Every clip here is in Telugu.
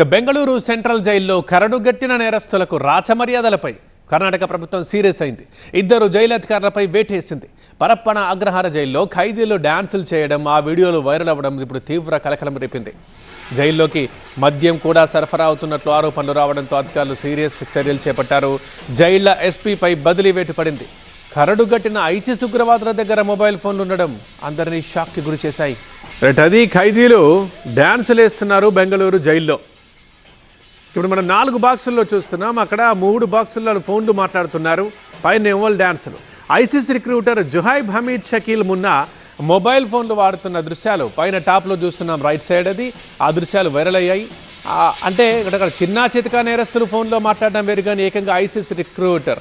ఇక బెంగళూరు సెంట్రల్ జైల్లో కరడుగట్టిన నేరస్తులకు రాచమర్యాదలపై కర్ణాటక ప్రభుత్వం సీరియస్ అయింది. ఇద్దరు జైలు అధికారులపై వేటేసింది పరప్పన అగ్రహార జైల్లో ఖైదీలు డ్యాన్సులు చేయడం ఆ వీడియోలు వైరల్ అవ్వడం ఇప్పుడు తీవ్ర కలకలం రేపింది. జైల్లోకి మద్యం కూడా సరఫరా అవుతున్నట్లు ఆరోపణలు రావడంతో అధికారులు సీరియస్ చర్యలు చేపట్టారు. జైళ్ళ ఎస్పీపై బదిలీ వేటు పడింది. కరడుగట్టిన ఐసిస్ ఉగ్రవాదుల దగ్గర మొబైల్ ఫోన్లు ఉండడం అందరినీ షాక్కి గురి చేశాయి అది ఖైదీలు డ్యాన్సులు వేస్తున్నారు బెంగళూరు జైల్లో. ఇప్పుడు మనం నాలుగు బాక్సుల్లో చూస్తున్నాం. అక్కడ మూడు బాక్సుల్లో ఫోన్లు మాట్లాడుతున్నారు. పైన ఎవల్ డ్యాన్సులు ISIS recruiter Zuhaib Hameed Shakeel Munna mobile ఫోన్లు వాడుతున్న దృశ్యాలు. పైన టాప్లో చూస్తున్నాం రైట్ సైడ్ అది. ఆ దృశ్యాలు వైరల్ అయ్యాయి. అంటే ఇక్కడ చిన్న చితకా నేరస్తులు ఫోన్లో మాట్లాడడం వేరు కానీ ఏకంగా ఐసిస్ రిక్రూటర్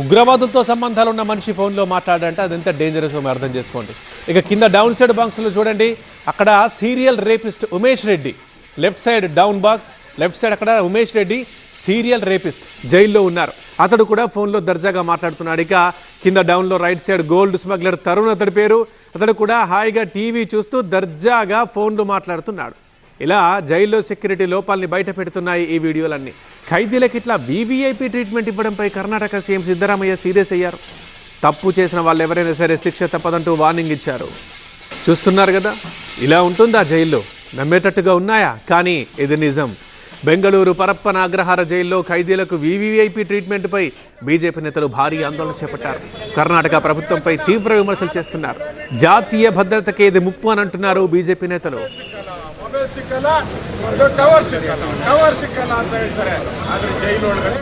ఉగ్రవాదులతో సంబంధాలు ఉన్న మనిషి ఫోన్లో మాట్లాడంటే అది ఎంత డేంజరస్ అర్థం చేసుకోండి. ఇక కింద డౌన్ సైడ్ బాక్స్లో చూడండి. అక్కడ serial rapist Umesh Reddy. Left side down box. Left side అక్కడ ఉమేష్ రెడ్డి సీరియల్ రేపిస్ట్ జైల్లో ఉన్నారు. అతడు కూడా ఫోన్లో దర్జాగా మాట్లాడుతున్నాడు. ఇక కింద డౌన్లో right side gold smuggler Tarun అతడి పేరు. అతడు కూడా హాయిగా టీవీ చూస్తూ దర్జాగా ఫోన్లు మాట్లాడుతున్నాడు. ఇలా జైల్లో సెక్యూరిటీ లోపాలని బయట పెడుతున్నాయి ఈ వీడియోలన్నీ. ఖైదీలకు ఇట్లా వీవీఐపీ ట్రీట్మెంట్ ఇవ్వడంపై కర్ణాటక సీఎం సిద్ధరామయ్య సీరియస్ అయ్యారు. తప్పు చేసిన వాళ్ళు ఎవరైనా సరే శిక్ష తప్పదంటూ వార్నింగ్ ఇచ్చారు. చూస్తున్నారు కదా? ఇలా ఉంటుందా జైల్లో? నమ్మేటట్టుగా ఉన్నాయా? కానీ ఇది నిజం. బెంగళూరు పరప్పన అగ్రహార జైల్లో ఖైదీలకు వీవీఐపీ ట్రీట్మెంట్పై బీజేపీ నేతలు భారీ ఆందోళన చేపట్టారు కర్ణాటక ప్రభుత్వంపై తీవ్ర విమర్శలు చేస్తున్నారు జాతీయ భద్రతకి ఇది ముప్పు అని అంటున్నారు బీజేపీ నేతలు ಮೊಬೈಲ್ ಸಿಕ್ಕಲ್ಲ ಅದು ಟವರ್ ಸಿಕ್ಕಲ್ಲ ಟವರ್ ಸಿಕ್ಕಲ್ಲ ಅಂತ ಹೇಳ್ತಾರೆ ಆದ್ರೆ ಜೈಲೊಳಗಡೆ